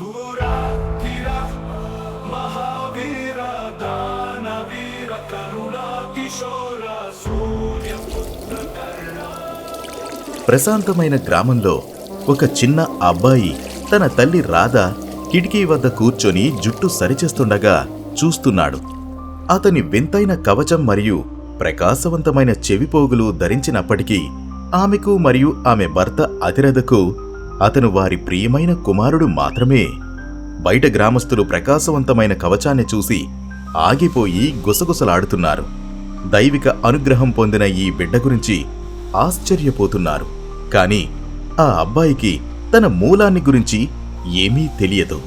కిర మహావీర దానవీర కరుణ కిశోర కర్ణ ప్రశాంతమైన గ్రామంలో ఒక చిన్న అబ్బాయి తన తల్లి రాధ కిటికీ వద్ద కూర్చొని జుట్టు సరిచేస్తుండగా చూస్తున్నాడు. అతని వింతైన కవచం మరియు ప్రకాశవంతమైన చెవిపోగులు ధరించినప్పటికీ ఆమెకు మరియు ఆమె భర్త అతిరథకు అతను వారి ప్రియమైన కుమారుడు మాత్రమే. బయట గ్రామస్తులు ప్రకాశవంతమైన కవచాన్ని చూసి ఆగిపోయి గుసగుసలాడుతున్నారు. దైవిక అనుగ్రహం పొందిన ఈ బిడ్డ గురించి ఆశ్చర్యపోతున్నారు. కాని ఆ అబ్బాయికి తన మూలాన్ని గురించి ఏమీ తెలియదు.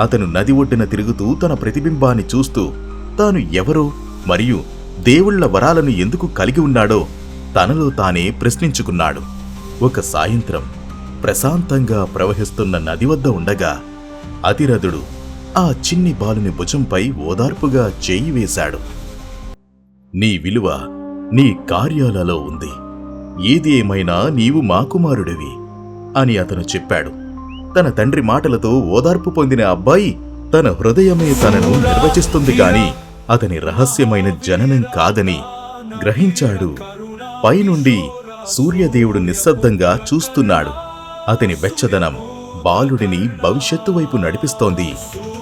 అతను నది ఒడ్డున తిరుగుతూ తన ప్రతిబింబాన్ని చూస్తూ తాను ఎవరో మరియు దేవుళ్ళ వరాలను ఎందుకు కలిగి ఉన్నాడో తనలో తానే ప్రశ్నించుకున్నాడు. ఒక సాయంత్రం ప్రశాంతంగా ప్రవహిస్తున్న నది వద్ద ఉండగా అతిరథుడు ఆ చిన్ని బాలుని భుజంపై ఓదార్పుగా చేయి వేశాడు. నీ విలువ నీ కార్యాలలో ఉంది. ఏది ఏమైనా నీవు మా కుమారుడివి అని అతను చెప్పాడు. తన తండ్రి మాటలతో ఓదార్పు పొందిన అబ్బాయి తన హృదయమే తనను నిర్వచిస్తుంది గాని అతని రహస్యమైన జననం కాదని గ్రహించాడు. పైనుండి సూర్యదేవుడు నిశ్శబ్దంగా చూస్తున్నాడు. అతని వెచ్చదనం బాలుడిని భవిష్యత్తు వైపు నడిపిస్తోంది.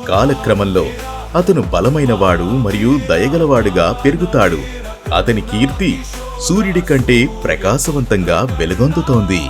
కాలక్రమంలో అతను బలమైనవాడు మరియు దయగలవాడుగా పెరుగుతాడు. అతని కీర్తి సూర్యుడి కంటే ప్రకాశవంతంగా వెలుగొందుతోంది.